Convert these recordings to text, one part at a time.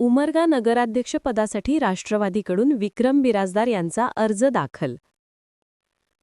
उमरगा नगराध्यक्षपदासाठी राष्ट्रवादीकडून विक्रम बिराजदार यांचा अर्ज दाखल.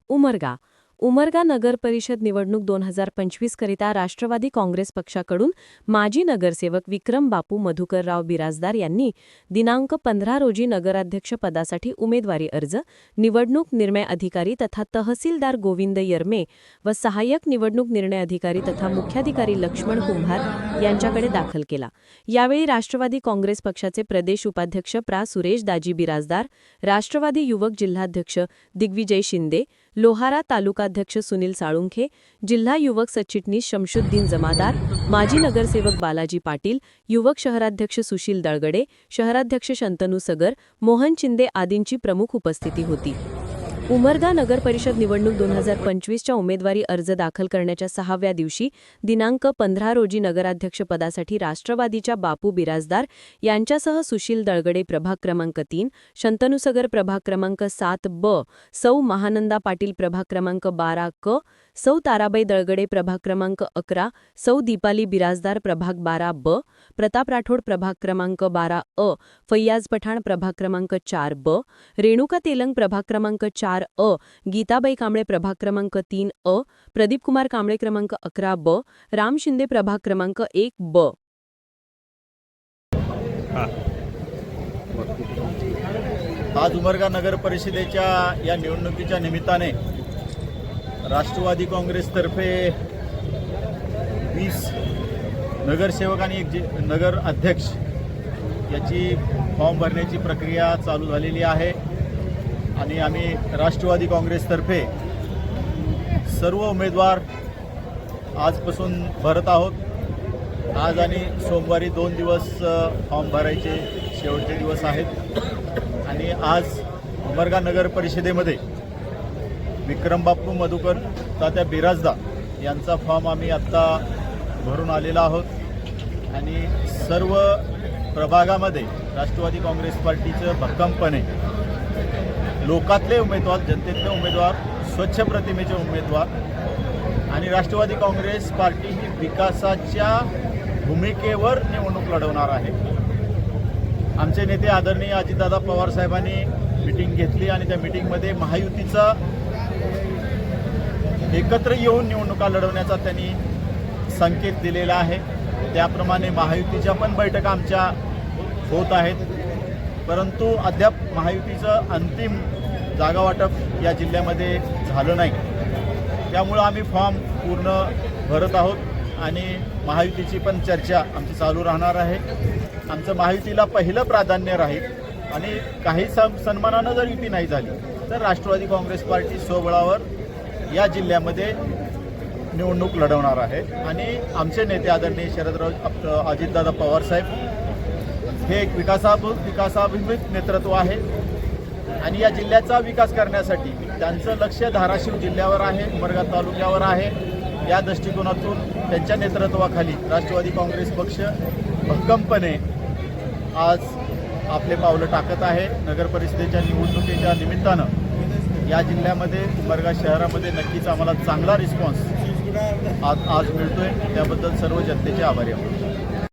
उमरगा उमरगा नगर परिषद निवडणूक दोन हजार पंचवीसकरिता राष्ट्रवादी काँग्रेस पक्षाकडून माजी नगरसेवक विक्रम बापू मधुकरराव बिराजदार यांनी दिनांक पंधरा रोजी नगराध्यक्ष पदासाठी उमेदवारी अर्ज निवडणूक निर्णय अधिकारी तथा तहसीलदार गोविंद यर्मे व सहाय्यक निवडणूक निर्णय अधिकारी तथा मुख्याधिकारी लक्ष्मण कुंभार यांच्याकडे दाखल केला. यावेळी राष्ट्रवादी काँग्रेस पक्षाचे प्रदेश उपाध्यक्ष प्रा. सुरेश दाजी बिराजदार राष्ट्रवादी युवक जिल्हाध्यक्ष दिग्विजय शिंदे लोहारा तालुकाध्यक्ष सुनील साळुंखे जिल्हा युवक सचिटणीस शमशुद्दीन जमादार माजी नगरसेवक बालाजी पाटील युवक शहराध्यक्ष सुशील दळगडे शहराध्यक्ष शंतनू सगर मोहन चिंदे आदींची प्रमुख उपस्थिती होती. उमरगा नगर परिषद निवडणूक दोन हजार पंचवीसच्या उमेदवारी अर्ज दाखल करण्याच्या सहाव्या दिवशी दिनांक पंधरा रोजी नगराध्यक्षपदासाठी राष्ट्रवादीच्या बापू बिराजदार यांच्यासह सुशील दळगडे प्रभाग क्रमांक तीन शंतनुसगर प्रभाग क्रमांक सात ब सौ महानंदा पाटील प्रभाग क्रमांक बारा क सौ ताराबाई दळगडे प्रभाग क्रमांक अकरा सौ दीपाली बिराजदार प्रभाग बारा ब प्रताप राठोड प्रभाग क्रमांक बारा अ फैयाज पठाण प्रभाग क्रमांक चार ब रेणुका तेलंग प्रभाग क्रमांक चार अ गीताबाई कांबळे प्रभाग क्रमांक तीन अ प्रदीप कुमार कांबळे क्रमांक अकरा ब राम शिंदे प्रभाग क्रमांक एक ब. आज उमरगा नगर परिषदेच्या या निवडणुकीच्या निमित्ताने राष्ट्रवादी काँग्रेसतर्फे वीस नगरसेवक आणि एक जे नगर अध्यक्ष याची फॉर्म भरण्याची प्रक्रिया चालू झालेली आहे. आणि आम्ही राष्ट्रवादी काँग्रेसतर्फे सर्व उमेदवार आजपासून भरत आहोत. आज आणि सोमवारी दोन दिवस फॉर्म भरायचे शेवटचे दिवस आहेत. आणि आज उमरगा नगर परिषदेमध्ये विक्रमबाप्पू मधुकर तात्या बिराजदा यांचा फॉर्म आम्ही आत्ता भरून आलेला आहोत. आणि सर्व प्रभागामध्ये राष्ट्रवादी काँग्रेस पार्टीचं भक्कमपणे लोकातले उमेदवार जनतेतले उमेदवार स्वच्छ प्रतिमेचे उमेदवार आणि राष्ट्रवादी काँग्रेस पार्टी ही विकासाच्या भूमिकेवर निवडणूक लढवणार आहे. आमचे नेते आदरणीय अजितदादा पवार साहेबांनी मिटिंग घेतली आणि त्या मिटिंगमध्ये महायुतीचा एकत्र येऊन निवडणुका लढवण्याचा त्यांनी संकेत दिलेला आहे. त्याप्रमाणे महायुतीच्या पण बैठका आमच्या होत आहेत. परंतु अद्याप महायुतीचं अंतिम जागा वाटप या जिल्ह्यामध्ये झालं नाही. त्यामुळं आम्ही फॉर्म पूर्ण भरत आहोत आणि महायुतीची पण चर्चा आमची चालू राहणार आहे. आमचं महायुतीला पहिलं प्राधान्य राहील आणि काही सम सन्मानानं जर युती नाही झाली तर राष्ट्रवादी काँग्रेस पार्टी स्वबळावर या जिल्ह्यामध्ये निवडणूक लढवणार आहे. आणि आमचे नेते आदरणीय शरदराव अजितदादा पवारसाहेब हे एक विकासाभ विकासाभिमुख नेतृत्व आहे. आणि या जिल्ह्याचा विकास करण्यासाठी त्यांचं लक्ष धाराशिव जिल्ह्यावर आहे उमरगा तालुक्यावर आहे. या दृष्टिकोनातून त्यांच्या नेतृत्वाखाली राष्ट्रवादी काँग्रेस पक्ष भक्कमपणे आज आपले पावलं टाकत आहे. नगर परिषदेच्या निवडणुकीच्या निमित्तानं या जिल्ह्यामध्ये उमरगा शहरामध्ये नक्कीच आम्हाला चांगला रिस्पॉन्स आज आज मिळतोय. त्याबद्दल सर्व जनतेचे आभारी आहोत.